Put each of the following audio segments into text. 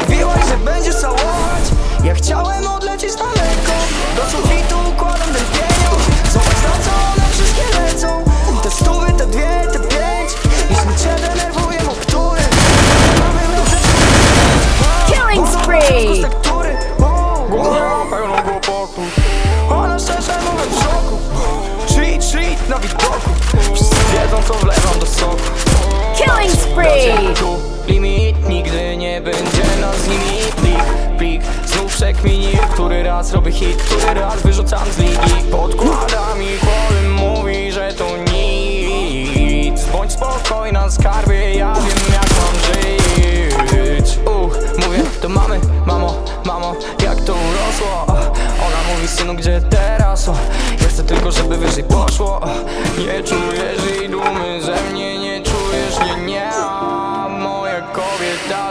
Mówiłaś, że będziesz całować. Ja chciałem odlecieć daleko. Do sufitu Przekmini, który raz robię hit Który raz wyrzucam z ligi. Podkłada mi kłody, mówi, że to nic. Bądź spokojna skarbie, ja wiem jak mam żyć. Uh, Mówię do mamy, mamo, mamo, jak to urosło. Ona mówi synu, gdzie teraz? Ja chcę tylko, żeby wyżej poszło. Nie czujesz jej dumy ze mnie,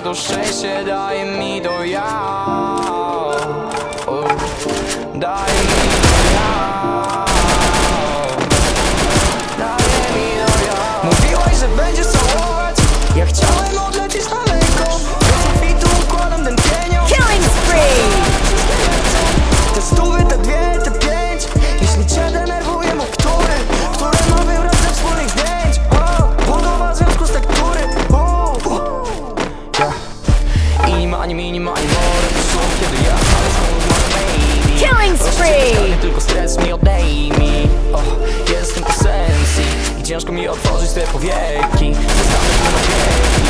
to szczęście daje mi to ja o, Daje mi Yeah. Ini mani, mini mani, more Słów, kiedy ja ale skąd z baby. Killing spree! Nie tylko stres mi odejmij o, Jestem po sensji I ciężko mi otworzyć te powieki. Zostanę tu na wieki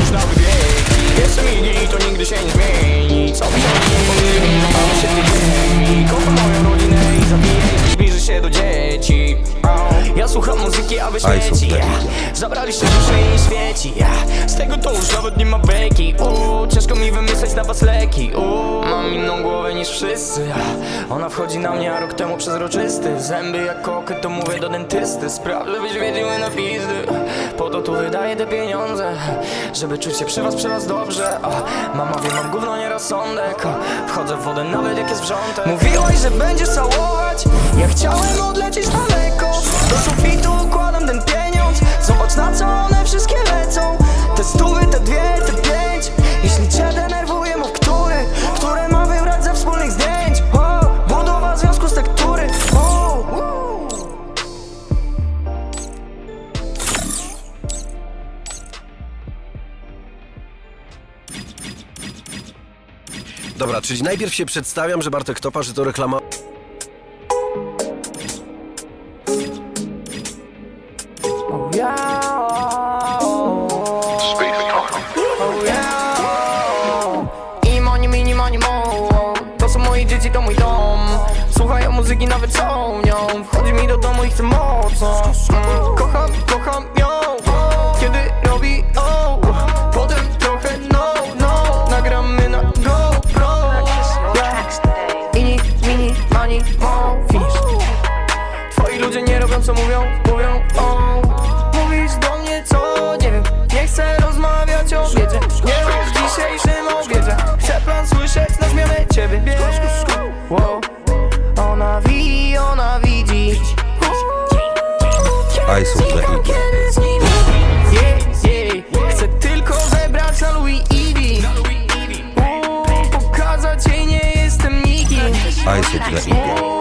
Już na wybiegi. Jeszcze migi, to nigdy się nie zmieni. Co mi się nie pomyli, zabawmy się tymi Kocham moją rodzinę i zabiję Zbliży się do dzieci Ja słucham muzyki, a wy śmieci Zabraliście duszę i świeci. Z tego to już nawet nie ma beki. Uuu, Ciężko mi wymyśleć na was leki. Uuu, Mam inną głowę niż wszyscy. Ona wchodzi na mnie, a rok temu przezroczysty. Zęby jak koky, to mówię do dentysty. Spraw, żebyś wiedziły na pizdy. Po to tu wydaję te pieniądze Żeby czuć się przy was, przy was dobrze. A, Mama wie, mam gówno, nie rozsądek A, Wchodzę w wodę nawet jak jest wrzątek. Mówiłaś, że będziesz całować. Ja chciałem odlecieć daleko Dobra, czyli najpierw się przedstawiam, że Bartek Topa, że to reklama... To mój dom. Słuchają muzyki nawet są nią. Wchodzi mi do domu i chce mocno ciebie wow. Ona wi, ona widzi. Yeah, yeah. Chcę tylko na Louis Pokazać jej nie jestem nikim. Uuu,